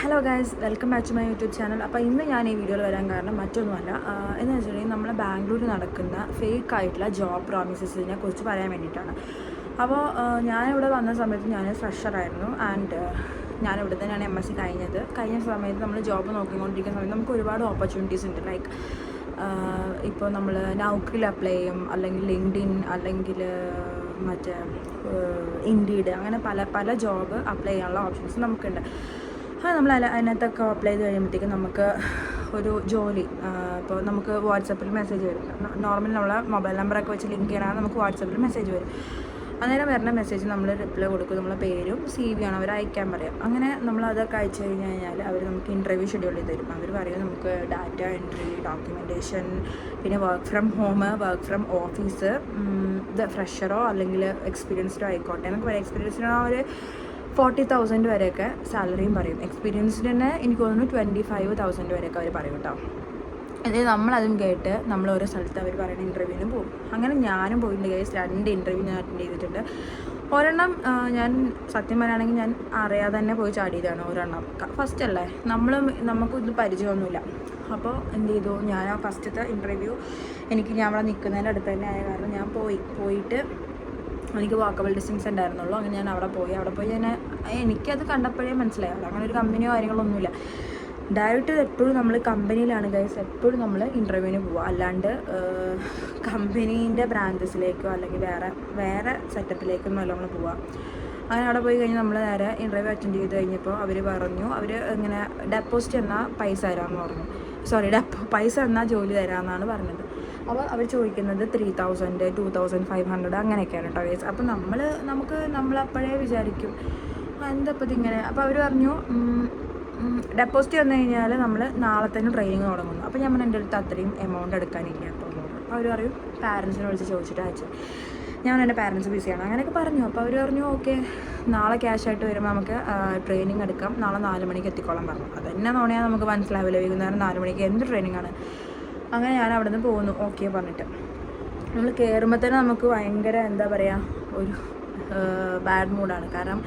Hello guys welcome back to my YouTube channel അപ്പോൾ ഇന്ന് ഞാൻ ഈ വീഡിയോയിൽ വരാൻ കാരണം മറ്റൊന്നുമല്ല. എന്ന് വെച്ചിട്ടുണ്ടെങ്കിൽ നമ്മൾ ബാംഗ്ലൂരിൽ നടക്കുന്ന ഫേക്ക് ആയിട്ടുള്ള ജോബ് പ്രോമിസസിനെ കുറിച്ച് പറയാൻ വേണ്ടിയിട്ടാണ്. അപ്പോൾ ഞാനിവിടെ വന്ന സമയത്ത് ഞാൻ ഫ്രഷറായിരുന്നു ആൻഡ് ഞാൻ ഇവിടെ തന്നെയാണ് എം എസ് സി കഴിഞ്ഞത്. കഴിഞ്ഞ സമയത്ത് നമ്മൾ ജോബ് നോക്കിക്കൊണ്ടിരിക്കുന്ന സമയത്ത് നമുക്ക് ഒരുപാട് ഓപ്പർച്യൂണിറ്റീസ് ഉണ്ട്. ലൈക്ക് ഇപ്പോൾ നമ്മൾ നൗക്കിൽ അപ്ലൈ ചെയ്യും. അല്ലെങ്കിൽ ലിങ്ക്ഡിൻ അല്ലെങ്കിൽ മറ്റേ ഇൻഡീഡ് അങ്ങനെ പല പല ജോബ് അപ്ലൈ ചെയ്യാനുള്ള ഓപ്ഷൻസ് നമുക്കുണ്ട്. ആ നമ്മൾ അതിനകത്തൊക്കെ അപ്ലൈ ചെയ്ത് കഴിയുമ്പോഴത്തേക്കും നമുക്ക് ഒരു ജോലി ഇപ്പോൾ നമുക്ക് വാട്സപ്പിൽ മെസ്സേജ് വരും. നോർമലി നമ്മളെ മൊബൈൽ നമ്പറൊക്കെ വെച്ച് ലിങ്ക് ചെയ്യണമെങ്കിൽ നമുക്ക് വാട്സപ്പിൽ മെസ്സേജ് വരും. അന്നേരം വരുന്ന മെസ്സേജ് നമ്മൾ റിപ്ലൈ കൊടുക്കും നമ്മളെ പേരും സി വി ആണ് അവർ അയക്കാൻ പറയാം. അങ്ങനെ നമ്മൾ അതൊക്കെ അയച്ചു കഴിഞ്ഞ് കഴിഞ്ഞാൽ അവർ നമുക്ക് ഇന്റർവ്യൂ ഷെഡ്യൂൾ ചെയ്ത് തരും. അവർ പറയും നമുക്ക് ഡാറ്റ എൻട്രി ഡോക്യുമെന്റേഷൻ പിന്നെ work from home work from office ഇത് ഫ്രഷറോ അല്ലെങ്കിൽ എക്സ്പീരിയൻസ്ഡോ ആയിക്കോട്ടെ എന്നൊക്കെ പറയാം. എക്സ്പീരിയൻസ്ഡോ ഒരു ഫോർട്ടി തൗസൻഡ് വരെയൊക്കെ സാലറിയും പറയും. എക്സ്പീരിയൻസിന് തന്നെ എനിക്ക് തോന്നുന്നു ട്വന്റി ഫൈവ് തൗസൻഡ് വരെയൊക്കെ അവർ പറയും കേട്ടോ. അതായത് നമ്മളതും കേട്ട് നമ്മൾ ഓരോ സ്ഥലത്ത് അവർ പറയുന്ന ഇന്റർവ്യൂവിനും പോകും അങ്ങനെ ഞാനും പോയിട്ടുണ്ട് കേസ് രണ്ട് ഇന്റർവ്യൂ ഞാൻ അറ്റൻഡ് ചെയ്തിട്ടുണ്ട്. ഒരെണ്ണം ഞാൻ സത്യം പറയുകയാണെങ്കിൽ ഞാൻ അറിയാതെ തന്നെ പോയി ചാടിയതാണ് ഒരെണ്ണം. ഫസ്റ്റ് അല്ലേ? നമ്മൾ നമുക്ക് ഇത് പരിചയമൊന്നുമില്ല. അപ്പോൾ എന്ത് ചെയ്തു? ഞാൻ ആ ഫസ്റ്റത്തെ ഇന്റർവ്യൂ എനിക്ക് ഞാൻ അവിടെ നിൽക്കുന്നതിന്റെ അടുത്ത് തന്നെ ആയ കാരണം ഞാൻ പോയി. പോയിട്ട് എനിക്ക് വാക്കബിൾ ഡിസ്റ്റൻസ് ഉണ്ടായിരുന്നുള്ളൂ. അങ്ങനെ ഞാൻ അവിടെ പോയി. അവിടെ പോയി ഞാൻ എനിക്കത് കണ്ടപ്പോഴേ മനസ്സിലായി. അവിടെ അങ്ങനെ ഒരു കമ്പനിയോ കാര്യങ്ങളൊന്നുമില്ല. ഡയറക്റ്റ് എപ്പോഴും നമ്മൾ കമ്പനിയിലാണ് ഗൈസ് എപ്പോഴും നമ്മൾ ഇന്റർവ്യൂവിന് പോവുക അല്ലാണ്ട് കമ്പനീന്റെ ബ്രാഞ്ചസിലേക്കോ അല്ലെങ്കിൽ വേറെ വേറെ സെറ്റപ്പിലേക്കൊന്നും അല്ല നമ്മൾ പോവുക അങ്ങനെ അവിടെ പോയി കഴിഞ്ഞ് നമ്മൾ നേരെ ഇന്റർവ്യൂ അറ്റൻഡ് ചെയ്ത് കഴിഞ്ഞപ്പോൾ അവർ പറഞ്ഞു അവർ ഇങ്ങനെ ഡെപ്പോസിറ്റ് എന്നാൽ പൈസ തരാമെന്ന് പറഞ്ഞു. സോറി ഡെപ്പോ പൈസ എന്നാൽ ജോലി തരാമെന്നാണ് പറഞ്ഞത്. അപ്പോൾ അവർ ചോദിക്കുന്നത് three thousand two thousand five hundred അങ്ങനെയൊക്കെയാണ് കേട്ടോ ഗൈസ് അപ്പോൾ നമ്മൾ നമുക്ക് നമ്മളപ്പോഴേ വിചാരിക്കും. എന്തപ്പോൾ ഇങ്ങനെ? അപ്പോൾ അവർ പറഞ്ഞു ഡെപ്പോസിറ്റ് വന്നു കഴിഞ്ഞാൽ നമ്മൾ നാളെ തന്നെ ട്രെയിനിങ് തുടങ്ങുന്നു. അപ്പോൾ ഞാൻ എന്റെ അടുത്ത് അത്രയും എമൗണ്ട് എടുക്കാനില്ല അപ്പോൾ അപ്പോൾ അവർ പറയും പാരൻസിനെ വിളിച്ച് ചോദിച്ചിട്ട് അയച്ചു. ഞാൻ എന്റെ പാരൻസ് ബിസിയാണ് അങ്ങനെയൊക്കെ പറഞ്ഞു. അപ്പോൾ അവർ പറഞ്ഞു ഓക്കെ നാളെ ക്യാഷ് ആയിട്ട് വരുമ്പോൾ നമുക്ക് ട്രെയിനിങ് എടുക്കാം. നാളെ നാല് മണിക്ക് എത്തിക്കോളാൻ പറഞ്ഞു. അത് തന്നെ തോന്നിയാൽ നമുക്ക് മനസ്സിലാവില്ല. വൈകുന്നേരം നാല് മണിക്ക് എന്ത് ട്രെയിനിങ് ആണ്? അങ്ങനെ ഞാൻ അവിടെ നിന്ന് പോകുന്നു. ഓക്കെ പറഞ്ഞിട്ട്. നമ്മൾ കയറുമ്പോൾ തന്നെ നമുക്ക് ഭയങ്കര എന്താ പറയുക ഒരു ബാഡ് മൂഡാണ് കാരണം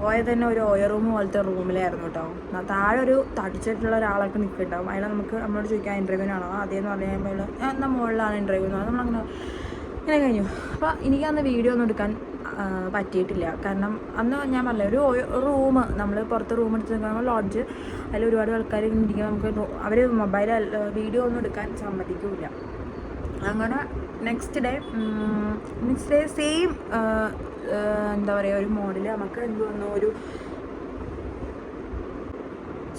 പോയത് തന്നെ ഒരു ഓയർ റൂം പോലത്തെ റൂമിലായിരുന്നു കേട്ടോ താഴെ ഒരു തടിച്ചിട്ടുള്ള ഒരാളൊക്കെ നിൽക്കുന്നുണ്ടാവും അയാളെ നമുക്ക് നമ്മളോട് ചോദിക്കാൻ ഇന്റർവ്യൂവിനാണോ അതേന്ന് പറഞ്ഞു കഴിയുമ്പോൾ എന്നാൽ മുകളിലാണ് ഇന്റർവ്യൂ എന്ന് പറഞ്ഞാൽ നമ്മളങ്ങനെ ഇങ്ങനെ കഴിഞ്ഞു. അപ്പോൾ എനിക്കന്ന് വീഡിയോ ഒന്നും എടുക്കാൻ പറ്റിയിട്ടില്ല. കാരണം അന്ന് ഞാൻ പറഞ്ഞില്ല ഒരു റൂം നമ്മൾ പുറത്ത് റൂം എടുത്ത് നിൽക്കുമ്പോൾ ലോഡ്ജ് അതിൽ ഒരുപാട് ആൾക്കാർ ഇരിക്കുമ്പോൾ നമുക്ക് അവർ മൊബൈൽ വീഡിയോ ഒന്നും എടുക്കാൻ സമ്മതിക്കില്ല. അങ്ങനെ next day next day same എന്താ പറയുക ഒരു മോഡൽ നമുക്ക് എന്ത് വന്നു? ഒരു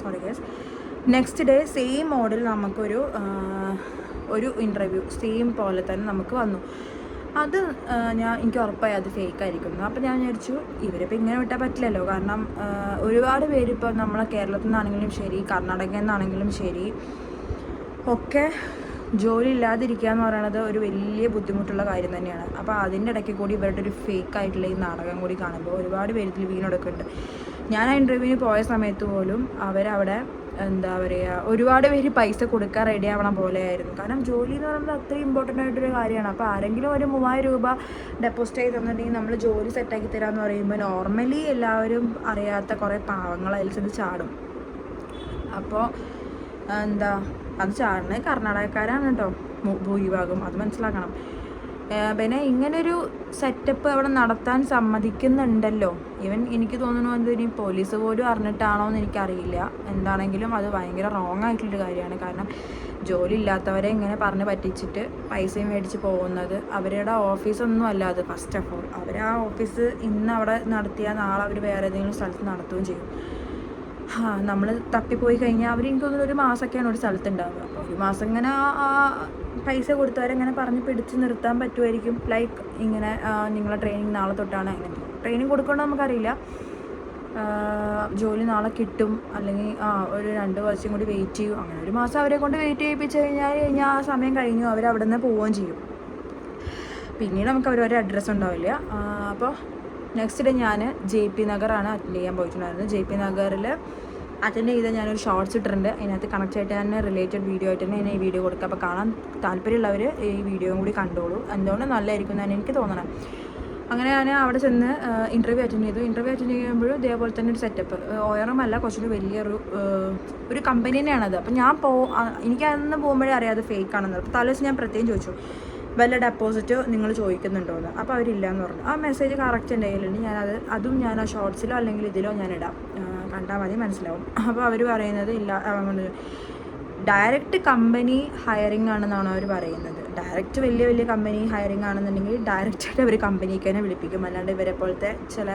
sorry guys next day same model നമുക്കൊരു ഒരു ഇന്റർവ്യൂ സെയിം പോലെ തന്നെ നമുക്ക് വന്നു. അത് ഞാൻ എനിക്ക് ഉറപ്പായി അത് ഫേക്ക് ആയിരിക്കുന്നു അപ്പോൾ ഞാൻ വിചാരിച്ചു ഇവരിപ്പോൾ ഇങ്ങനെ വിട്ടാൽ പറ്റില്ലല്ലോ. കാരണം ഒരുപാട് പേര് ഇപ്പോൾ നമ്മളെ കേരളത്തിൽ നിന്നാണെങ്കിലും ശരി കർണാടകയിൽ നിന്നാണെങ്കിലും ശരി ഒക്കെ ജോലി ഇല്ലാതിരിക്കുക എന്ന് പറയുന്നത് ഒരു വലിയ ബുദ്ധിമുട്ടുള്ള കാര്യം തന്നെയാണ്. അപ്പോൾ അതിന്റെ ഇടയ്ക്ക് കൂടി ഇവരുടെ ഒരു ഫേക്ക് ആയിട്ടുള്ള ഈ നാടകം കൂടി കാണുമ്പോൾ ഒരുപാട് പേര് ഇതിൽ വീണൊടുക്കുന്നുണ്ട് ഞാൻ ആ ഇന്റർവ്യൂവിന് പോയ സമയത്ത് പോലും അവരവിടെ എന്താ പറയുക ഒരുപാട് പേര് പൈസ കൊടുക്കാൻ റെഡി ആവണ പോലെയായിരുന്നു. കാരണം ജോലി എന്ന് പറയുന്നത് അത്രയും ഇമ്പോർട്ടന്റ് ആയിട്ടൊരു കാര്യമാണ്. അപ്പോൾ ആരെങ്കിലും ഒരു മൂവായിരം രൂപ ഡെപ്പോസിറ്റ് ചെയ്ത് തന്നിട്ടുണ്ടെങ്കിൽ നമ്മൾ ജോലി സെറ്റാക്കി തരാമെന്ന് പറയുമ്പോൾ നോർമലി എല്ലാവരും അറിയാത്ത കുറേ പാവങ്ങൾ അതിൽ ചെന്ന് ചാടും. അപ്പോൾ എന്താ അത് ചാടുന്നത് കർണാടകക്കാരാണ് കേട്ടോ. ഭൂരിഭാഗം അത് മനസ്സിലാക്കണം. പിന്നെ ഇങ്ങനൊരു സെറ്റപ്പ് അവിടെ നടത്താൻ സമ്മതിക്കുന്നുണ്ടല്ലോ. ഈവൻ എനിക്ക് തോന്നുന്നു എന്ത് ഇനി പോലീസ് പോലും അറിഞ്ഞിട്ടാണോ എന്ന് എനിക്കറിയില്ല. എന്താണെങ്കിലും അത് ഭയങ്കര റോങ് ആയിട്ടുള്ളൊരു കാര്യമാണ്. കാരണം ജോലി ഇല്ലാത്തവരെ ഇങ്ങനെ പറഞ്ഞ് പറ്റിച്ചിട്ട് പൈസയും മേടിച്ച് പോകുന്നത് അവരുടെ ഓഫീസൊന്നും അല്ല അത് ഫസ്റ്റ് ഓഫ് ഓൾ അവർ ആ ഓഫീസ് ഇന്ന് അവിടെ നടത്തിയാൽ നാളെ അവർ വേറെ ഏതെങ്കിലും സ്ഥലത്ത് നടത്തുകയും ചെയ്യും. നമ്മൾ തപ്പിപ്പോയി കഴിഞ്ഞാൽ അവർ എനിക്ക് തോന്നുന്നു ഒരു മാസമൊക്കെയാണ് ഒരു സ്ഥലത്ത് ഉണ്ടാവുക. അപ്പോൾ ഒരു മാസം ഇങ്ങനെ പൈസ കൊടുത്തവരെങ്ങനെ പറഞ്ഞ് പിടിച്ചു നിർത്താൻ പറ്റുമായിരിക്കും? ലൈക്ക് ഇങ്ങനെ നിങ്ങളെ ട്രെയിനിങ് നാളെ തൊട്ടാണ് ട്രെയിനിങ് കൊടുക്കണമെന്ന് നമുക്കറിയില്ല. ജോലി നാളെ കിട്ടും. അല്ലെങ്കിൽ ആ ഒരു രണ്ട് വർഷം കൂടി വെയിറ്റ് ചെയ്യും. അങ്ങനെ ഒരു മാസം അവരെ കൊണ്ട് വെയിറ്റ് ചെയ്യിപ്പിച്ച് കഴിഞ്ഞാൽ കഴിഞ്ഞാൽ ആ സമയം കഴിഞ്ഞു. അവർ അവിടെ നിന്ന് പോവുകയും ചെയ്യും. പിന്നീട് നമുക്ക് അവർ ഒരു അഡ്രസ്സ് ഉണ്ടാവില്ല അപ്പോൾ നെക്സ്റ്റ് ഡേ ഞാൻ ജെ പി നഗറാണ് അറ്റൻഡ് ചെയ്യാൻ പോയിട്ടുണ്ടായിരുന്നത്. ജെ പി നഗറിൽ അറ്റൻഡ് ഇത് ഞാനൊരു ഷോർട്സ് ഇട്ടിട്ടുണ്ട്. അതിനകത്ത് കണക്ട് ആയിട്ട് തന്നെ റിലേറ്റഡ് വീഡിയോ ആയിട്ട് തന്നെ ഞാൻ ഈ വീഡിയോ കൊടുക്കുക അപ്പോൾ കാണാൻ താല്പര്യമുള്ളവർ ഈ വീഡിയോയും കൂടി കണ്ടോളൂ. എന്തുകൊണ്ട് നല്ലതായിരിക്കും എന്നാണ് എനിക്ക് തോന്നണം. അങ്ങനെ ഞാൻ അവിടെ ചെന്ന് ഇന്റർവ്യൂ അറ്റൻഡ് ചെയ്തു. ഇന്റർവ്യൂ അറ്റൻഡ് ചെയ്യുമ്പോഴും ഇതേപോലെ തന്നെ ഒരു സെറ്റപ്പ് ഒയറും അല്ല കുറച്ചുകൂടി വലിയൊരു ഒരു കമ്പനി തന്നെയാണത് അപ്പം ഞാൻ പോ എനിക്ക് അന്ന് പോകുമ്പോഴേ അറിയാം അത് ഫേക്ക് ആണെന്ന്. അപ്പോൾ തലേദിവസം ഞാൻ പ്രത്യേകം ചോദിച്ചു വല്ല ഡെപ്പോസിറ്റ് നിങ്ങൾ ചോദിക്കുന്നുണ്ടോ എന്ന്? അപ്പോൾ അവരില്ല എന്ന് പറഞ്ഞു. ആ മെസ്സേജ് കറക്റ്റ് എന്റെ ഞാനത് അതും ഞാൻ ആ ഷോർട്സിലോ അല്ലെങ്കിൽ ഇതിലോ ഞാൻ ഇടാം. കണ്ടാൽ മതി മനസ്സിലാവും. അപ്പോൾ അവർ പറയുന്നത് ഇല്ല ഡയറക്റ്റ് കമ്പനി ഹയറിംഗ് ആണെന്നാണ് അവർ പറയുന്നത്. ഡയറക്റ്റ് വലിയ വലിയ കമ്പനി ഹയറിംഗ് ആണെന്നുണ്ടെങ്കിൽ ഡയറക്റ്റായിട്ട് അവർ കമ്പനിക്ക് തന്നെ വിളിപ്പിക്കും. അല്ലാണ്ട് ഇവരെ പോലത്തെ ചില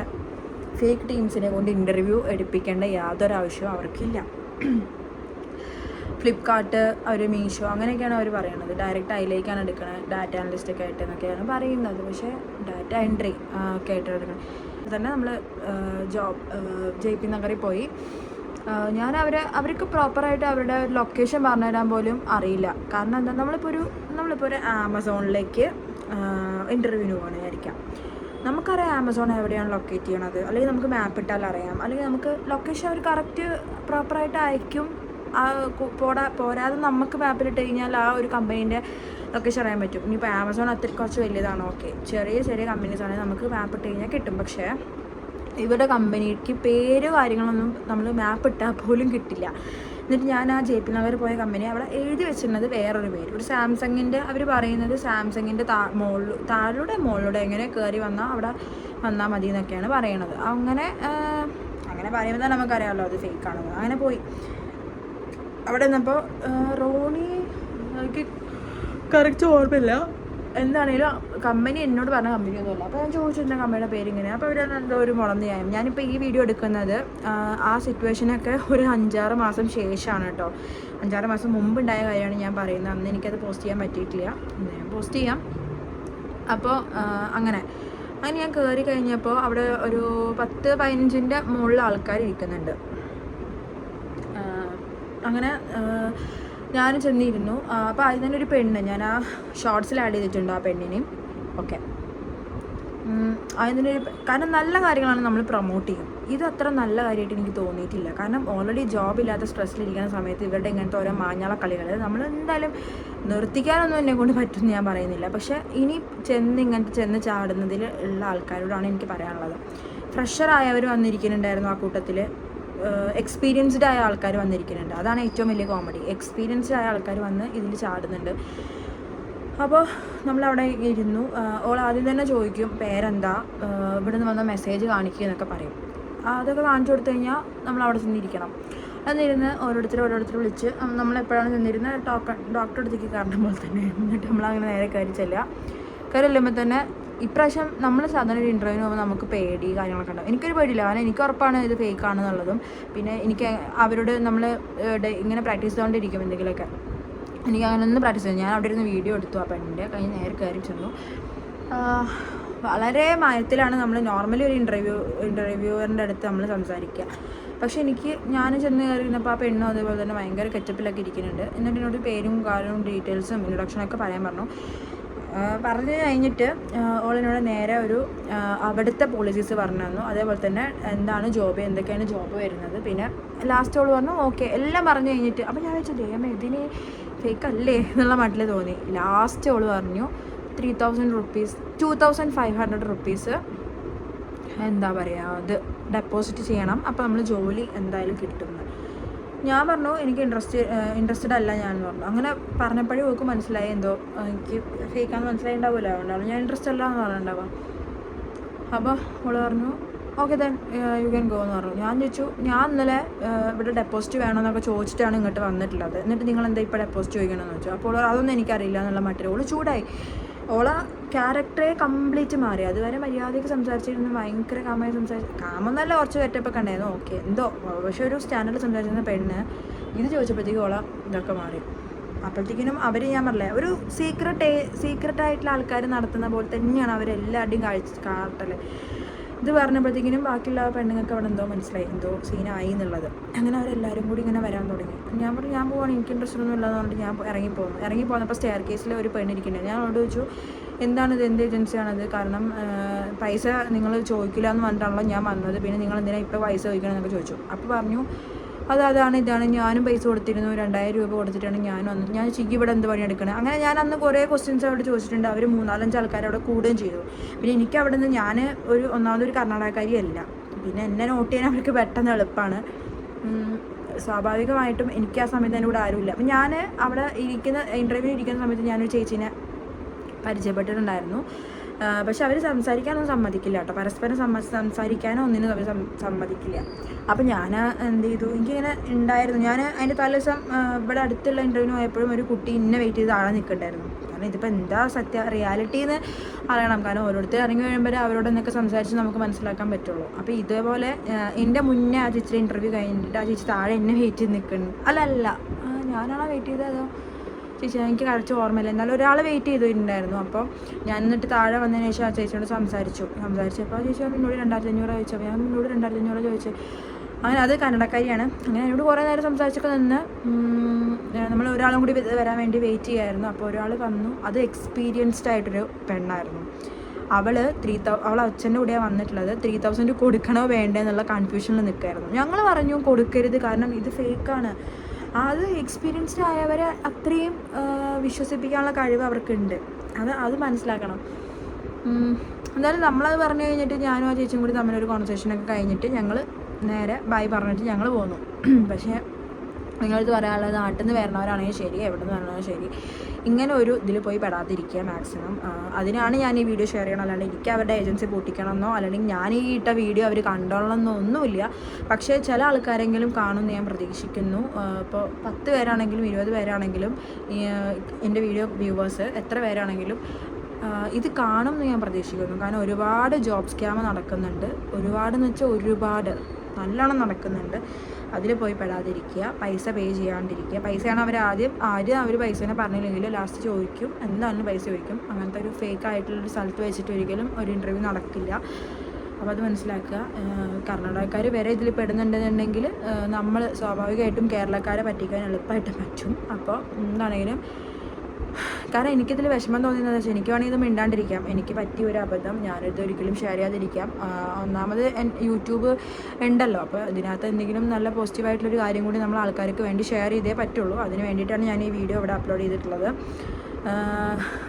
ഫേക്ക് ടീംസിനെ കൊണ്ട് ഇന്റർവ്യൂ എടുപ്പിക്കേണ്ട യാതൊരു ആവശ്യവും അവർക്കില്ല. ഫ്ലിപ്കാർട്ട് അവർ മീഷോ അങ്ങനെയൊക്കെയാണ് അവർ പറയുന്നത്. ഡയറക്റ്റ് അതിലേക്കാണ് എടുക്കുന്നത് ഡാറ്റ അനലിസ്റ്റൊക്കെ ആയിട്ട് എന്നൊക്കെയാണ് പറയുന്നത്. പക്ഷേ ഡാറ്റ എൻട്രി ഒക്കെ ആയിട്ട് എടുക്കണം തന്നെ നമ്മൾ ജോബ് ജെ പി നഗറിൽ പോയി. ഞാൻ അവരെ അവർക്ക് പ്രോപ്പറായിട്ട് അവരുടെ ലൊക്കേഷൻ പറഞ്ഞു തരാൻ പോലും അറിയില്ല. കാരണം എന്താ നമ്മളിപ്പോൾ ഒരു നമ്മളിപ്പോൾ ഒരു ആമസോണിലേക്ക് ഇന്റർവ്യൂവിന് പോകണമായിരിക്കാം നമുക്കറിയാം ആമസോൺ എവിടെയാണ് ലൊക്കേറ്റ് ചെയ്യണത്. അല്ലെങ്കിൽ നമുക്ക് മാപ്പ് ഇട്ടാൽ അറിയാം. അല്ലെങ്കിൽ നമുക്ക് ലൊക്കേഷൻ അവർ കറക്റ്റ് പ്രോപ്പറായിട്ട് അയക്കും. ആ പോടാ പോരാതെ നമുക്ക് മാപ്പിലിട്ട് കഴിഞ്ഞാൽ ആ ഒരു കമ്പനീന്റെ ലൊക്കേഷൻ അറിയാൻ പറ്റും. ഇനിയിപ്പോൾ ആമസോൺ അത്ര കുറച്ച് വലിയതാണ് ഓക്കെ ചെറിയ ചെറിയ കമ്പനീസ് ആണെങ്കിൽ നമുക്ക് മാപ്പ് ഇട്ട് കഴിഞ്ഞാൽ കിട്ടും. പക്ഷേ ഇവരുടെ കമ്പനിക്ക് പേര് കാര്യങ്ങളൊന്നും നമ്മൾ മാപ്പ് ഇട്ടാൽ പോലും കിട്ടില്ല. എന്നിട്ട് ഞാൻ ആ ജെ പി നഗർ പോയ കമ്പനി അവിടെ എഴുതി വെച്ചിരുന്നത് വേറൊരു പേര്. ഒരു സാംസങ്ങിന്റെ അവർ പറയുന്നത് സാംസങ്ങിന്റെ താ മുകളിൽ താഴെ മുകളിലൂടെ എങ്ങനെ കയറി വന്നാൽ അവിടെ വന്നാൽ മതി എന്നൊക്കെയാണ് പറയണത്. അങ്ങനെ അങ്ങനെ പറയുമ്പോൾ തന്നെ നമുക്കറിയാമല്ലോ അത് ഫേക്ക് ആണെന്ന്. അങ്ങനെ പോയി. അവിടെ നിന്നപ്പോൾ റോണി എനിക്ക് കറക്റ്റ് ഓർമ്മയില്ല. എന്താണേലും കമ്പനി എന്നോട് പറഞ്ഞ കമ്പനി ഒന്നുമില്ല. അപ്പോൾ ഞാൻ ചോദിച്ചു എന്താ കമ്പനിയുടെ പേരിങ്ങനെ അപ്പോൾ ഇവർ എന്തോ ഒരു മുളന്നിയായും ഞാനിപ്പോൾ ഈ വീഡിയോ എടുക്കുന്നത് ആ, സിറ്റുവേഷനൊക്കെ ഒരു അഞ്ചാറ് മാസം ശേഷമാണ് കേട്ടോ അഞ്ചാറ് മാസം മുമ്പ് ഉണ്ടായ കാര്യമാണ് ഞാൻ പറയുന്നത്. അന്ന് എനിക്കത് പോസ്റ്റ് ചെയ്യാൻ പറ്റിയിട്ടില്ല. ഞാൻ പോസ്റ്റ് ചെയ്യാം. അപ്പോൾ അങ്ങനെ. അങ്ങനെ ഞാൻ കയറി കഴിഞ്ഞപ്പോൾ അവിടെ ഒരു പത്ത് പതിനഞ്ചിന്റെ മുകളിൽ ആൾക്കാർ ഇരിക്കുന്നുണ്ട് അങ്ങനെ ഞാനും ചെന്നിരുന്നു. അപ്പോൾ അതിൽ തന്നെ ഒരു പെണ്ണ് ഞാൻ ആ ഷോർട്സിൽ ആഡ് ചെയ്തിട്ടുണ്ട് ആ പെണ്ണിനെയും. ഓക്കെ അതിനൊരു കാരണം നല്ല കാര്യങ്ങളാണ് നമ്മൾ പ്രൊമോട്ട് ചെയ്യും ഇത് അത്ര നല്ല കാര്യമായിട്ട് എനിക്ക് തോന്നിയിട്ടില്ല. കാരണം ഓൾറെഡി ജോബ് ഇല്ലാത്ത സ്ട്രെസ്സിലിരിക്കുന്ന സമയത്ത് ഇവരുടെ ഇങ്ങനത്തെ ഓരോ മാഞ്ഞാള കളികൾ നമ്മൾ എന്തായാലും നിർത്തിക്കാനൊന്നും എന്നെ കൊണ്ട് പറ്റുമെന്ന് ഞാൻ പറയുന്നില്ല. പക്ഷേ ഇനി ചെന്ന് ഇങ്ങനത്തെ ചെന്ന് ചാടുന്നതിൽ ഉള്ള ആൾക്കാരോടാണ് എനിക്ക് പറയാനുള്ളത്. ഫ്രഷറായവർ വന്നിരിക്കുന്നുണ്ടായിരുന്നു ആ കൂട്ടത്തിൽ എക്സ്പീരിയൻസ്ഡ് ആയ ആൾക്കാർ വന്നിരിക്കുന്നുണ്ട്. അതാണ് ഏറ്റവും വലിയ കോമഡി എക്സ്പീരിയൻസ്ഡ് ആയ ആൾക്കാർ വന്ന് ഇതിൽ ചാടുന്നുണ്ട്. അപ്പോൾ നമ്മളവിടെ ഇരുന്നു. ഓൾ ആദ്യം തന്നെ ചോദിക്കും പേരെന്താ? ഇവിടുന്ന് വന്ന മെസ്സേജ് കാണിക്കുക എന്നൊക്കെ പറയും. അതൊക്കെ കാണിച്ചു കൊടുത്തു കഴിഞ്ഞാൽ നമ്മൾ അവിടെ ചെന്നിരിക്കണം. എന്നിരുന്ന് ഓരോരുത്തർ ഓരോരുത്തർ വിളിച്ച് നമ്മൾ എപ്പോഴാണ് ചെന്നിരുന്നത് ഡോക്ടർ ഡോക്ടറെ അടുത്തേക്ക് കയറണം പോലെ തന്നെ. എന്നിട്ട് നമ്മളങ്ങനെ നേരെ കയറി ചെല്ലുക. കയറി ചെല്ലുമ്പോൾ തന്നെ ഇപ്രാവശ്യം നമ്മൾ സാധാരണ ഒരു ഇന്റർവ്യൂവിന് പോകുമ്പോൾ നമുക്ക് പേടി കാര്യങ്ങളൊക്കെ ഉണ്ടാവും. എനിക്കൊരു പേടിയില്ല. കാരണം എനിക്ക് ഉറപ്പാണ് ഇത് ഫേക്ക് ആണെന്നുള്ളതും. പിന്നെ എനിക്ക് അവരോട് നമ്മൾ ഇങ്ങനെ പ്രാക്ടീസ് ചെയ്തുകൊണ്ടിരിക്കും എന്തെങ്കിലുമൊക്കെ. എനിക്ക് അങ്ങനെ പ്രാക്ടീസ് ചെയ്തു ഞാൻ അവിടെ ഇരുന്ന് വീഡിയോ എടുത്തു. ആ പെണ്ണിന്റെ കഴിഞ്ഞ് നേരെ കയറി ചെന്നു. വളരെ മയത്തിലാണ് നമ്മൾ നോർമലി ഒരു ഇന്റർവ്യൂ ഇന്റർവ്യൂവറിന്റെ അടുത്ത് നമ്മൾ സംസാരിക്കുക പക്ഷേ എനിക്ക് ഞാൻ ചെന്ന് കയറിയിരുന്നപ്പോൾ ആ പെണ്ണും അതേപോലെ തന്നെ ഭയങ്കര കെറ്റപ്പിലൊക്കെ ഇരിക്കുന്നുണ്ട്. എന്നിട്ട് എന്നോട് പേരും കാര്യവും ഡീറ്റെയിൽസും ഇൻട്രൊഡക്ഷനൊക്കെ പറയാൻ പറഞ്ഞു. പറഞ്ഞു കഴിഞ്ഞിട്ട് ഓളിനോട് നേരെ ഒരു അവിടുത്തെ പോളിസീസ് പറഞ്ഞു തന്നു. അതേപോലെ തന്നെ എന്താണ് ജോബ് എന്തൊക്കെയാണ് ജോബ് വരുന്നത്. പിന്നെ ലാസ്റ്റ് ഓൾ പറഞ്ഞു ഓക്കെ എല്ലാം പറഞ്ഞു കഴിഞ്ഞിട്ട് അപ്പോൾ ഞാൻ വെച്ചു ദൈവമേ ഇതിന് ഫേക്ക് അല്ലേ? എന്നുള്ള മട്ടിൽ തോന്നി. ലാസ്റ്റ് ഓൾ പറഞ്ഞു three thousand rupees two thousand five hundred rupees എന്താ പറയുക അത് ഡെപ്പോസിറ്റ് ചെയ്യണം. അപ്പോൾ നമ്മൾ ജോലി എന്തായാലും കിട്ടുമെന്ന് ഞാൻ പറഞ്ഞു എനിക്ക് ഇൻട്രസ്റ്റ് ഇൻട്രസ്റ്റഡ് അല്ല ഞാൻ പറഞ്ഞു. അങ്ങനെ പറഞ്ഞപ്പോഴേ ഓക്ക് മനസ്സിലായി എന്തോ എനിക്ക് ഫേക്കാന്ന് മനസ്സിലായി ഉണ്ടാവില്ല അതുകൊണ്ടാണ് ഞാൻ ഇൻട്രസ്റ്റ് അല്ല എന്ന് പറഞ്ഞിട്ടുണ്ടാവാം. അപ്പോൾ അവൾ പറഞ്ഞു okay then you can go എന്ന് പറഞ്ഞു. ഞാൻ ചോദിച്ചു ഞാൻ ഇന്നലെ ഇവിടെ ഡെപ്പോസിറ്റ് വേണമെന്നൊക്കെ ചോദിച്ചിട്ടാണ് ഇങ്ങോട്ട് വന്നിട്ടുള്ളത്. എന്നിട്ട് നിങ്ങൾ എന്താ ഇപ്പോൾ ഡെപ്പോസിറ്റ് ചോദിക്കണമെന്ന് വെച്ചു അപ്പോൾ അതൊന്നും എനിക്കറിയില്ല എന്നുള്ള മറ്റൊരു ഓൾ ചൂടായി. ഓള ക്യാരക്ടറെ കംപ്ലീറ്റ് മാറി. അതുവരെ മര്യാദയ്ക്ക് സംസാരിച്ചിരുന്നു. ഭയങ്കര കാമായി സംസാരിച്ചു കാമെന്നല്ല കുറച്ച് കെറ്റപ്പൊക്കെ ഉണ്ടായിരുന്നു. ഓക്കെ എന്തോ പക്ഷെ ഒരു സ്റ്റാൻഡേർഡ് സംസാരിച്ചിരുന്ന പെണ്ണ് ഇത് ചോദിച്ചപ്പോഴത്തേക്കും ഓള ഇതൊക്കെ മാറി. അപ്പോഴത്തേക്കിനും അവർ ഞാൻ പറഞ്ഞില്ലേ ഒരു സീക്രട്ട് സീക്രട്ടായിട്ടുള്ള ആൾക്കാർ നടത്തുന്ന പോലെ തന്നെയാണ് അവരെല്ലാവരുടെയും കാഴ്ച കാട്ടൽ ഇത് പറഞ്ഞപ്പോഴത്തേക്കിനും ബാക്കിയുള്ള പെണ്ണുങ്ങൾക്ക് അവിടെ എന്തോ മനസ്സിലായി എന്തോ സീനായി എന്നുള്ളത്. അങ്ങനെ അവരെല്ലാവരും കൂടി ഇങ്ങനെ വരാൻ തുടങ്ങി. ഞാൻ പറഞ്ഞു ഞാൻ പോവാണ് എനിക്ക് ഇൻട്രസ്റ്റ് ഒന്നും ഇല്ലാന്ന് പറഞ്ഞിട്ട് ഞാൻ ഇറങ്ങി പോകുന്നു ഇറങ്ങി പോകുന്നപ്പോൾ സ്റ്റെയർ കേസിൽ ഒരു പെണ്ണിരിക്കുന്നത് ഞാൻ അവിടെ ചോദിച്ചു എന്താണിത് എന്ത് ഏജൻസിയാണത് കാരണം പൈസ നിങ്ങൾ ചോദിക്കില്ല എന്ന് പറഞ്ഞിട്ടാണല്ലോ ഞാൻ വന്നത്. പിന്നെ നിങ്ങൾ എന്തിനാണ് ഇപ്പോൾ പൈസ ചോദിക്കണം? എന്നൊക്കെ ചോദിച്ചു. അപ്പോൾ പറഞ്ഞു അത് അതാണ് ഇതാണ്. ഞാനും പൈസ കൊടുത്തിരുന്നു. രണ്ടായിരം രൂപ കൊടുത്തിട്ടാണ് ഞാൻ വന്നത്. ഞാൻ ചിക്ക് ഇവിടെ എന്ത് പണി എടുക്കണത് അങ്ങനെ ഞാൻ അന്ന് കുറേ ക്വസ്റ്റ്യൻസ് അവിടെ ചോദിച്ചിട്ടുണ്ട്. അവർ മൂന്നാലഞ്ച് ആൾക്കാർ അവിടെ കൂടുകയും ചെയ്തു. പിന്നെ എനിക്ക് അവിടെ നിന്ന് ഞാൻ ഒരു ഒന്നാമതൊരു കർണാടകക്കാരിയല്ല. പിന്നെ എന്നെ നോട്ട് ചെയ്യാൻ അവർക്ക് പെട്ടെന്ന് എളുപ്പമാണ് സ്വാഭാവികമായിട്ടും എനിക്ക് ആ സമയത്ത് എന്റെ കൂടെ ആരുമില്ല. അപ്പം ഞാൻ അവിടെ ഇരിക്കുന്ന ഇന്റർവ്യൂ ഇരിക്കുന്ന സമയത്ത് ഞാനൊരു ചേച്ചീനെ പരിചയപ്പെട്ടിട്ടുണ്ടായിരുന്നു. പക്ഷെ അവർ സംസാരിക്കാനൊന്നും സമ്മതിക്കില്ല കേട്ടോ. പരസ്പരം സമ്മ സംസാരിക്കാനോ ഒന്നിനും അവർ സമ്മതിക്കില്ല. അപ്പം ഞാൻ എന്ത് ചെയ്തു? എനിക്കിങ്ങനെ ഉണ്ടായിരുന്നു ഞാൻ അതിന്റെ തല ദിവസം ഇവിടെ അടുത്തുള്ള ഇന്റർവ്യൂവിന് പോയപ്പോഴും ഒരു കുട്ടി ഇന്നെ വെയിറ്റ് ചെയ്ത് ആളെ നിൽക്കണ്ടായിരുന്നു കാരണം ഇതിപ്പോൾ എന്താ സത്യ റിയാലിറ്റി എന്ന് അറിയണം. കാരണം ഓരോരുത്തർ ഇറങ്ങി കഴിയുമ്പോൾ അവരോട് എന്നൊക്കെ സംസാരിച്ച് നമുക്ക് മനസ്സിലാക്കാൻ പറ്റുള്ളൂ. അപ്പോൾ ഇതേപോലെ എന്റെ മുന്നേ ആ ചേച്ചിയുടെ ഇന്റർവ്യൂ കഴിഞ്ഞിട്ട് ആ ചേച്ചി താഴെ എന്നെ വെയിറ്റ് ചെയ്ത് നിൽക്കുന്നു അല്ല അല്ല. ഞാനാണോ വെയിറ്റ് ചെയ്തത് അതോ ചേച്ചി എനിക്ക് കറച്ച് ഓർമ്മയില്ല. എന്നാലും ഒരാൾ വെയിറ്റ് ചെയ്തിട്ടുണ്ടായിരുന്നു. അപ്പോൾ ഞാൻ എന്നിട്ട് താഴെ വന്നതിന് ശേഷം ആ ചേച്ചിയോട് സംസാരിച്ചു. സംസാരിച്ചപ്പോൾ ചേച്ചി എന്നോട് രണ്ടായിരത്തി അഞ്ഞൂറ് ചോദിച്ചു. ഞാൻ എന്നോട് രണ്ടായിരത്തി അഞ്ഞൂറ് ചോദിച്ചു. അങ്ങനെ അത് കന്നഡക്കാരിയാണ് അങ്ങനെ എന്നോട് കുറേ നേരം സംസാരിച്ചൊക്കെ നിന്ന് നമ്മൾ ഒരാളും കൂടി വരാൻ വേണ്ടി വെയിറ്റ് ചെയ്യായിരുന്നു. അപ്പോൾ ഒരാൾ വന്നു. അത് എക്സ്പീരിയൻസ്ഡ് ആയിട്ടൊരു പെണ്ണായിരുന്നു. അവൾ ത്രീ തൗ അവൾ അച്ഛന്റെ കൂടെയാണ് വന്നിട്ടുള്ളത്. ത്രീ തൗസൻഡ് കൊടുക്കണോ വേണ്ടേ എന്നുള്ള കൺഫ്യൂഷനിൽ നിൽക്കായിരുന്നു ഞങ്ങൾ പറഞ്ഞു കൊടുക്കരുത്. കാരണം ഇത് ഫേക്കാണ് അത് എക്സ്പീരിയൻസ്ഡ് ആയവരെ അത്രയും വിശ്വസിപ്പിക്കാനുള്ള കഴിവ് അവർക്കുണ്ട്. അത് അത് മനസ്സിലാക്കണം. എന്തായാലും നമ്മളത് പറഞ്ഞു കഴിഞ്ഞിട്ട് ഞാനും ആ ചേച്ചിയും കൂടി തമ്മിലൊരു കോൺവെർസേഷനൊക്കെ കഴിഞ്ഞിട്ട് ഞങ്ങൾ നേരെ ബൈ പറഞ്ഞിട്ട് ഞങ്ങൾ പോന്നു. പക്ഷേ നിങ്ങളടുത്ത് പറയാനുള്ളത് നാട്ടിൽ നിന്ന് വരണവരാണെങ്കിൽ ശരി എവിടെ നിന്ന് വരണോ ശരി. ഇങ്ങനെ ഒരു ഇതിൽ പോയി പെടാതിരിക്കുക മാക്സിമം അതിനാണ് ഞാൻ ഈ വീഡിയോ ഷെയർ ചെയ്യണം അല്ലാണ്ട് എനിക്ക് അവരുടെ ഏജൻസി പൊട്ടിക്കണമെന്നോ അല്ലെങ്കിൽ ഞാൻ ഈ ഇട്ട വീഡിയോ അവർ കണ്ടോളണമെന്നോ ഒന്നുമില്ല. പക്ഷേ ചില ആൾക്കാരെങ്കിലും കാണുമെന്ന് ഞാൻ പ്രതീക്ഷിക്കുന്നു. ഇപ്പോൾ പത്ത് പേരാണെങ്കിലും ഇരുപത് പേരാണെങ്കിലും എന്റെ വീഡിയോ വ്യൂവേഴ്സ് എത്ര പേരാണെങ്കിലും ഇത് കാണുമെന്ന് ഞാൻ പ്രതീക്ഷിക്കുന്നു. കാരണം ഒരുപാട് ജോബ് സ്കാം നടക്കുന്നുണ്ട്. ഒരുപാടെന്ന് വെച്ചാൽ ഒരുപാട് നല്ലോണം നടക്കുന്നുണ്ട്. അതിൽ പോയി പെടാതിരിക്കുക പൈസ പേ ചെയ്യാണ്ടിരിക്കുക. പൈസയാണ് അവർ ആദ്യം ആദ്യം അവർ പൈസേനെ പറഞ്ഞില്ലെങ്കിൽ ലാസ്റ്റ് ചോദിക്കും. എന്താണ് പൈസ ചോദിക്കും. അങ്ങനത്തെ ഒരു ഫേക്ക് ആയിട്ടുള്ളൊരു സ്ഥലത്ത് വെച്ചിട്ട് ഒരിക്കലും ഒരു ഇന്റർവ്യൂ നടക്കില്ല. അപ്പോൾ അത് മനസ്സിലാക്കുക. കർണാടകക്കാർ വരെ ഇതിൽ പെടുന്നുണ്ടെന്നുണ്ടെങ്കിൽ നമ്മൾ സ്വാഭാവികമായിട്ടും കേരളക്കാരെ പറ്റിക്കാൻ എളുപ്പമായിട്ട് പറ്റും. അപ്പോൾ എന്താണെങ്കിലും കാരണം എനിക്കിതിൽ വിഷമം തോന്നിയെന്ന് വെച്ചാൽ എനിക്ക് വേണമെങ്കിൽ ഇത് മിണ്ടാണ്ടിരിക്കാം. എനിക്ക് പറ്റിയ ഒരു അബദ്ധം ഞാനിത് ഒരിക്കലും ഷെയർ ചെയ്യാതിരിക്കാം. ഒന്നാമത് യൂട്യൂബ് ഉണ്ടല്ലോ. അപ്പോൾ ഇതിനകത്ത് എന്തെങ്കിലും നല്ല പോസിറ്റീവായിട്ടുള്ളൊരു കാര്യം കൂടി നമ്മൾ ആൾക്കാർക്ക് വേണ്ടി ഷെയർ ചെയ്തേ പറ്റുള്ളൂ. അതിന് വേണ്ടിയിട്ടാണ് ഞാൻ ഈ വീഡിയോ ഇവിടെ അപ്ലോഡ് ചെയ്തിട്ടുള്ളത്.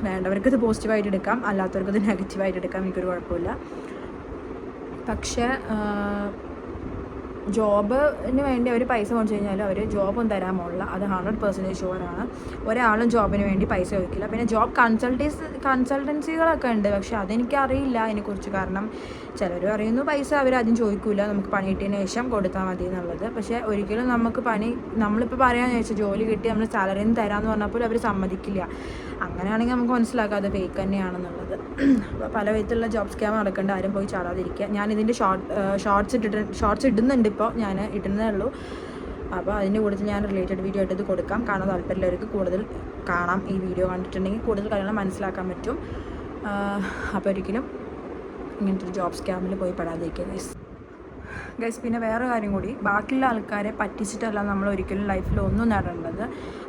വേണ്ടവർക്ക് ഇത് പോസിറ്റീവായിട്ട് എടുക്കാം. അല്ലാത്തവർക്ക് ഇത് നെഗറ്റീവായിട്ട് എടുക്കാം. എനിക്കൊരു കുഴപ്പമില്ല. പക്ഷേ ജോബിന് വേണ്ടി അവർ പൈസ കൊണ്ടു കഴിഞ്ഞാൽ അവർ ജോബും പോകില്ല അത് ഹൺഡ്രഡ് പെർസെന്റേജ് ഷുവറാണ് ഒരാളും ജോബിന് വേണ്ടി പൈസ ചോദിക്കില്ല. പിന്നെ ജോബ് കൺസൾട്ടീസ് കൺസൾട്ടൻസികളൊക്കെ ഉണ്ട്. പക്ഷേ പക്ഷെ അതെനിക്കറിയില്ല അതിനെക്കുറിച്ച്. കാരണം ചിലർ അറിയുന്നു പൈസ ആദ്യം ചോദിക്കില്ല നമുക്ക് പണി കിട്ടിയതിന് ശേഷം കൊടുത്താൽ മതി എന്നുള്ളത്. പക്ഷേ ഒരിക്കലും നമുക്ക് പണി നമ്മളിപ്പോൾ പറയാമെന്ന് വെച്ചാൽ ജോലി കിട്ടി നമ്മൾ സാലറിന്ന് തരാമെന്ന് പറഞ്ഞപ്പോൾ അവർ സമ്മതിക്കില്ല. അങ്ങനെയാണെങ്കിൽ നമുക്ക് മനസ്സിലാക്കാം അത് ഫേക്ക് തന്നെയാണെന്നുള്ളത്. അപ്പോൾ പല വിധത്തിലുള്ള ജോബ് സ്കാം നടക്കേണ്ട. ആരും പോയി ചാടാതിരിക്കുക. ഞാൻ ഇതിന്റെ ഷോർട്ട് ഷോർട്സ് ഇട്ടിട്ട് ഷോർട്സ് ഇടുന്നുണ്ട് ഇപ്പോൾ ഞാൻ ഇടുന്നതേ ഉള്ളൂ. അപ്പോൾ അതിന്റെ കൂടുതൽ ഞാൻ റിലേറ്റഡ് വീഡിയോ ആയിട്ട് ഇത് കൊടുക്കാം. കാണാൻ താല്പര്യമുള്ളവർക്ക് കൂടുതൽ കാണാം. ഈ വീഡിയോ കണ്ടിട്ടുണ്ടെങ്കിൽ കൂടുതൽ കാര്യങ്ങൾ മനസ്സിലാക്കാൻ പറ്റും. അപ്പോൾ ഒരിക്കലും ഇങ്ങനത്തെ ഒരു ജോബ് സ്കാമിൽ പോയി പെടാതിരിക്കുക ഗൈസ് പിന്നെ വേറെ കാര്യം കൂടി. ബാക്കിയുള്ള ആൾക്കാരെ പറ്റിച്ചിട്ടല്ല നമ്മൾ ഒരിക്കലും ലൈഫിൽ ഒന്നും നേടേണ്ടത്.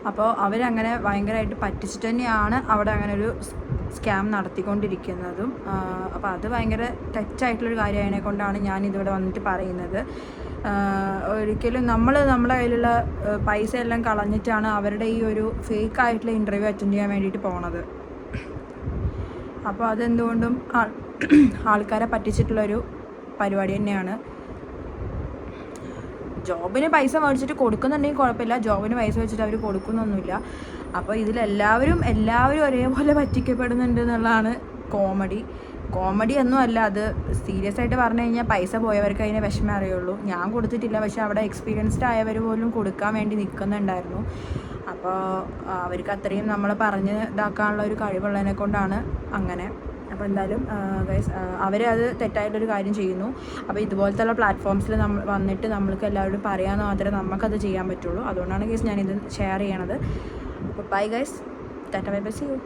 അപ്പോൾ അവരങ്ങനെ ഭയങ്കരമായിട്ട് പറ്റിച്ചിട്ട് തന്നെയാണ് അവിടെ അങ്ങനെ ഒരു സ്കാം നടത്തിക്കൊണ്ടിരിക്കുന്നതും. അപ്പോൾ അത് ഭയങ്കര തെറ്റായിട്ടുള്ളൊരു കാര്യമായതിനെ കൊണ്ടാണ് ഞാൻ ഇതിവിടെ വന്നിട്ട് പറയുന്നത്. ഒരിക്കലും നമ്മൾ നമ്മുടെ കയ്യിലുള്ള പൈസ എല്ലാം കളഞ്ഞിട്ടാണ് അവരുടെ ഈ ഒരു ഫേക്ക് ആയിട്ടുള്ള ഇന്റർവ്യൂ അറ്റൻഡ് ചെയ്യാൻ വേണ്ടിയിട്ട് പോണത്. അപ്പോൾ അതെന്തുകൊണ്ടും ആൾ ആൾക്കാരെ പറ്റിച്ചിട്ടുള്ളൊരു പരിപാടി തന്നെയാണ്. ജോബിന് പൈസ മേടിച്ചിട്ട് കൊടുക്കുന്നുണ്ടെങ്കിൽ കുഴപ്പമില്ല. ജോബിന് പൈസ വെച്ചിട്ട് അവർ കൊടുക്കുന്നൊന്നുമില്ല. അപ്പോൾ ഇതിലെല്ലാവരും എല്ലാവരും ഒരേപോലെ പറ്റിക്കപ്പെടുന്നുണ്ട് എന്നുള്ളതാണ് കോമഡി. കോമഡി ഒന്നും അല്ല അത് സീരിയസ് ആയിട്ട് പറഞ്ഞു കഴിഞ്ഞാൽ പൈസ പോയവർക്ക് അതിനെ വിഷമം അറിയുള്ളൂ. ഞാൻ കൊടുത്തിട്ടില്ല പക്ഷെ അവിടെ എക്സ്പീരിയൻസ്ഡ് ആയവർ പോലും കൊടുക്കാൻ വേണ്ടി നിൽക്കുന്നുണ്ടായിരുന്നു. അപ്പോൾ അവർക്ക് അത്രയും നമ്മൾ പറഞ്ഞ് ഇതാക്കാനുള്ള ഒരു കഴിവുള്ളതിനെ കൊണ്ടാണ് അങ്ങനെ അപ്പോൾ എന്തായാലും ഗൈസ് അത് തെറ്റായിട്ടൊരു കാര്യം ചെയ്യുന്നു. അപ്പോൾ ഇതുപോലത്തെ പ്ലാറ്റ്ഫോംസിൽ നമ്മൾ വന്നിട്ട് നമ്മൾക്ക് എല്ലാവരോടും പറയാമെന്ന് മാത്രമേ നമുക്കത് ചെയ്യാൻ പറ്റുള്ളൂ. അതുകൊണ്ടാണ് ഗൈസ് ഞാനിത് ഷെയർ ചെയ്യണത്. അപ്പോൾ bye guys tata bye bye see you